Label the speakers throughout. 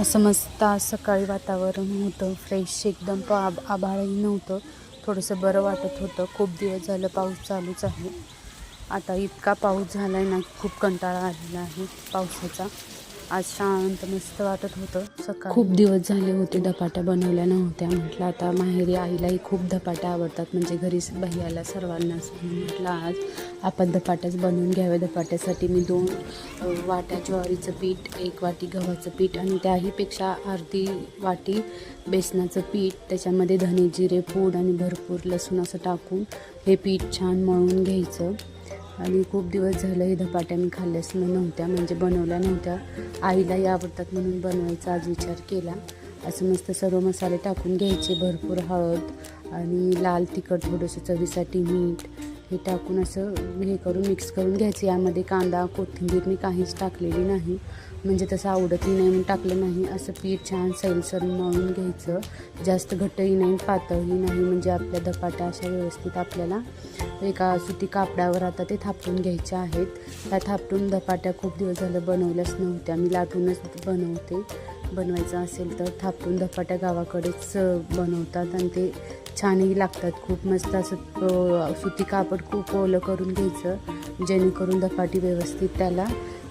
Speaker 1: असं मस्त सकाळी वातावरण होतं फ्रेश एकदम. प आब आभाळही नव्हतं. थोडंसं बरं वाटत होतं. खूप दिवस झालं पाऊस चालूच आहे. आता इतका पाऊस झाला आहे ना खूप कंटाळा आलेला आहे पावसाचा. आज शांत मस्त वाटत होतं सकाळ. खूप दिवस झाले होते धपाट्या बनवल्या नव्हत्या. म्हटलं आता माहेरी आईलाही खूप धपाट्या आवडतात. म्हणजे घरी भैयाला सर्वांनाच म्हटलं आज आपण धपाट्याच बनवून घ्याव्या धपाट्यासाठी मी दोन वाट्या ज्वारीचं पीठ एक वाटी गव्हाचं पीठ आणि त्याहीपेक्षा अर्धी वाटी बेसनाचं पीठ त्याच्यामध्ये धने जिरे पूड आणि भरपूर लसूण असं टाकून हे पीठ छान मळून घ्यायचं. आणि खूप दिवस झालं हे धपाट्या मी खाल्ल्याच नव्हत्या म्हणजे बनवल्या नव्हत्या. आईलाही आवडतात म्हणून बनवायचा आज विचार केला. असं मस्त सर्व मसाले टाकून घ्यायचे भरपूर हळद आणि लाल तिखट थोडंसं चवीसाठी मीठ हे टाकून असं हे करून मिक्स करून घ्यायचं. यामध्ये कांदा कोथिंबीर मी काहीच टाकलेली नाही. म्हणजे तसं आवडतही नाही म्हणून टाकलं नाही. असं पीठ छान सैलसर मळून घ्यायचं. जास्त घट्टही नाही पातळही नाही म्हणजे आपल्या धपाट्या अशा व्यवस्थित आपल्याला एका सुती कापडावर आता ते थापटून घ्यायच्या आहेत. त्या थापटून धपाट्या खूप दिवस झालं बनवल्याच नव्हत्या. मी लाटूनच बनवते. बनवायचं असेल तर थापटून धपाट्या गावाकडेच बनवतात आणि ते छानही लागतात. खूप मस्त असं सुती कापड खूप ओलं करून घ्यायचं जेणेकरून धपाटी व्यवस्थित त्याला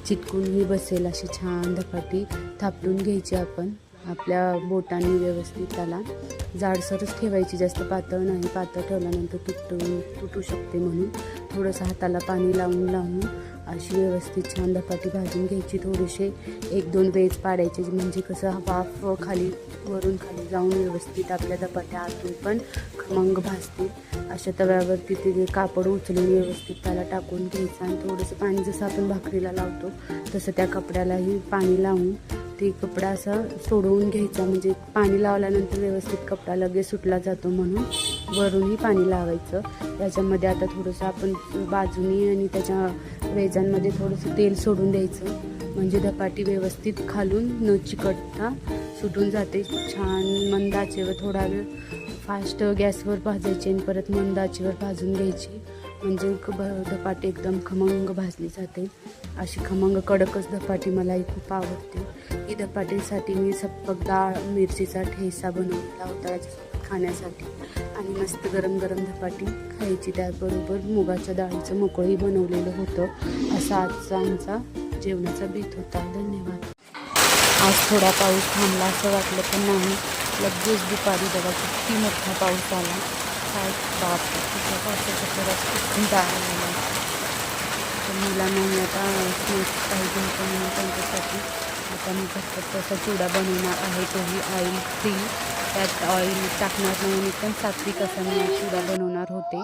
Speaker 1: चिटकूनही बसेल अशी छान धपाटी थापटून घ्यायची आपण. आपल्या बोटाने व्यवस्थित त्याला जाडसरच ठेवायची जास्त पातळ नाही. पातळ ठेवल्यानंतर तुटून तुटू शकते म्हणून. थोडंसं हाताला पाणी लावून लावून अशी व्यवस्थित छान धपाटी भाजून घ्यायची. थोडेसे एक दोन वेज पाडायचे म्हणजे कसं वाफ खाली वरून खाली जाऊन व्यवस्थित आपल्या धपाट्या आतून पण खमंग भाजतील अशा तव्यावरती ते कापड उचलून व्यवस्थित त्याला टाकून घ्यायचं आणि थोडंसं पाणी जसं आपण भाकरीला लावतो तसं त्या कपड्यालाही पाणी लावून ते कपडा असा सोडवून घ्यायचा. म्हणजे पाणी लावल्यानंतर व्यवस्थित कपडा लगेच सुटला जातो म्हणून वरूनही पाणी लावायचं. त्याच्यामध्ये आता थोडंसं आपण बाजूनी आणि त्याच्या वेजांमध्ये थोडंसं तेल सोडून द्यायचं. म्हणजे धपाटी व्यवस्थित खालून न चिकटता सुटून जाते. छान मंदाचेवर थोडा वेळ फास्ट गॅसवर भाजायची आणि परत मंदाचेवर भाजून घ्यायची. म्हणजे भ- धपाटी एकदम खमंग भाजली जाते. अशी खमंग कडकच धपाटी मलाही खूप आवडते. ही धपाटीसाठी मी सप्पक डाळ मिरचीचा ठेसा बनवला होता खाण्यासाठी. आणि मस्त गरम गरम धपाटी खायची त्याबरोबर मुगाच्या डाळीचं मोकळंही बनवलेलं होतं. असा आजचा आमचा जेवणाचा बेत होता. धन्यवाद. आज थोडा पाऊस थांबला असं वाटलं पण नाही. लगेच दुपारी बघा किती मोठा पाऊस आला. काय बाप खूप कंटाळा आलेला आता स्नॅक्स पाहिजे होतं म्हणून त्यांच्यासाठी आता मी फक्त तसा चिवडा बनवणार आहे तोही ऑईल फ्री त्यात ऑईल टाकणार नाही आणि पण सात्विक असा मी चुडा बनवणार होते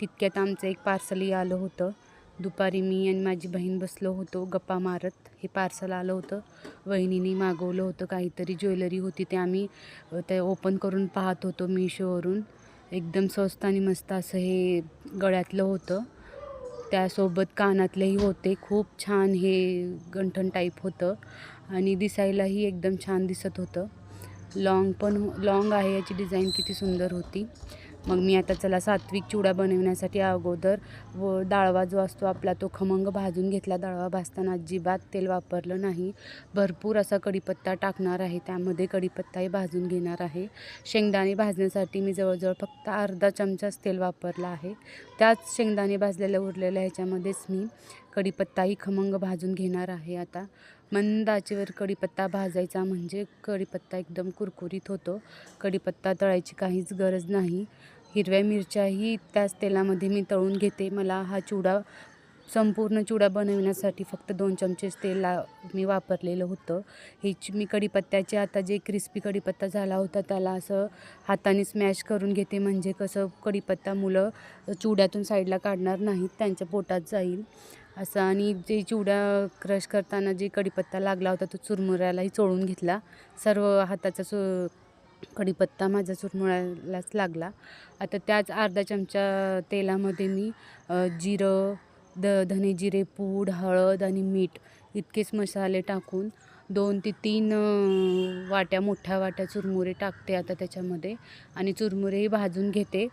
Speaker 1: तितक्यात आमचं एक पार्सलही आलं होतं दुपारी मी आणि माझी बहीण बसलो होतो गप्पा मारत हे पार्सल आलं होतं वहिनीने मागवलं होतं काहीतरी ज्वेलरी होती ते आम्ही ते ओपन करून पाहत होतो मिशोवरून एकदम स्वस्त आणि मस्त असं हे गळ्यातलं होतं. त्यासोबत कानातलेही होते. खूप छान हे गंठण टाईप होतं. आणि दिसायलाही एकदम छान दिसत होतं. लाँग पण हो, लाँग आहे याची डिझाईन किती सुंदर होती. मग मी आता चला सात्विक चिवडा बनवण्यासाठी अगोदर व डाळवा जो असतो आपला तो खमंग भाजून घेतला. डाळवा भाजताना अजिबात तेल वापरलं नाही. भरपूर असा कढीपत्ता टाकणार आहे. त्यामध्ये कढीपत्ताही भाजून घेणार आहे. शेंगदाणे भाजण्यासाठी मी जवळजवळ फक्त अर्धा चमचाच तेल वापरला आहे. त्याच शेंगदाणे भाजलेल्या उरलेल्या ह्याच्यामध्येच मी कढीपत्ताही खमंग भाजून घेणार आहे आता. मंद आचेवर कढीपत्ता भाजायचा म्हणजे कढीपत्ता एकदम कुरकुरीत होतो. कढीपत्ता तळायची काहीच गरज नाही. हिरव्या मिरच्याही त्याच तेलामध्ये मी तळून घेते. मला हा चुडा संपूर्ण चुडा बनवण्यासाठी फक्त दोन चमचेच तेल ला मी वापरलेलं होतं. हीच मी कढीपत्त्याचे आता जे क्रिस्पी कढीपत्ता झाला होता त्याला असं हाताने स्मॅश करून घेते म्हणजे कसं कढीपत्ता मुलं चुड्यातून साईडला काढणार नाहीत त्यांच्या पोटात जाईल. असं आणि जे चिवडा क्रश करताना जे कढीपत्ता लागला होता तो चुरमुऱ्यालाही चोळून घेतला. सर्व हाताचा चु कढीपत्ता माझा चुरमुळ्यालाच लागला. आता त्याच अर्धा चमचा तेलामध्ये मी जिरं द धने जिरे पूड हळद आणि मीठ इतकेच मसाले टाकून दोन ते तीन वाट्या मोठ्या वाट्या चुरमुरे टाकते आता त्याच्यामध्ये. आणि चुरमुरेही भाजून घेते.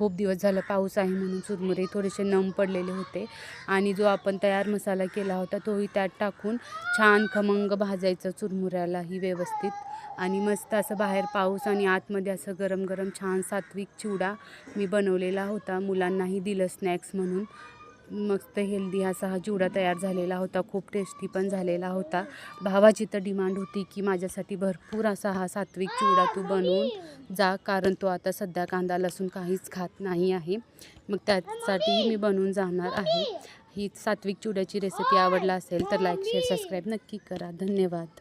Speaker 1: खूप दिवस झालं पाऊस आहे म्हणून चुरमुरे थोडेसे नम पडलेले होते. आणि जो आपण तयार मसाला केला होता तोही त्यात टाकून छान खमंग भाजायचं चुरमुऱ्यालाही व्यवस्थित. आणि मस्त असं बाहेर पाऊस आणि आतमध्ये असं गरम गरम छान सात्विक चिवडा मी बनवलेला होता. मुलांनाही दिलं स्नॅक्स म्हणून. मस्त हेल्दी असा हा चिवडा तयार झालेला होता. खूप टेस्टी पण झालेला होता. भावाची तर डिमांड होती की माझ्यासाठी भरपूर असा हा सात्विक चिवडा तू बनवून जा. कारण तो आता सध्या कांदा लसूण काहीच खात नाही आहे. मग त्यासाठी मी बनवून जाणार आहे. ही सात्विक चिवड्याची रेसिपी आवडला असेल तर लाईक शेअर सबस्क्राईब नक्की करा. धन्यवाद.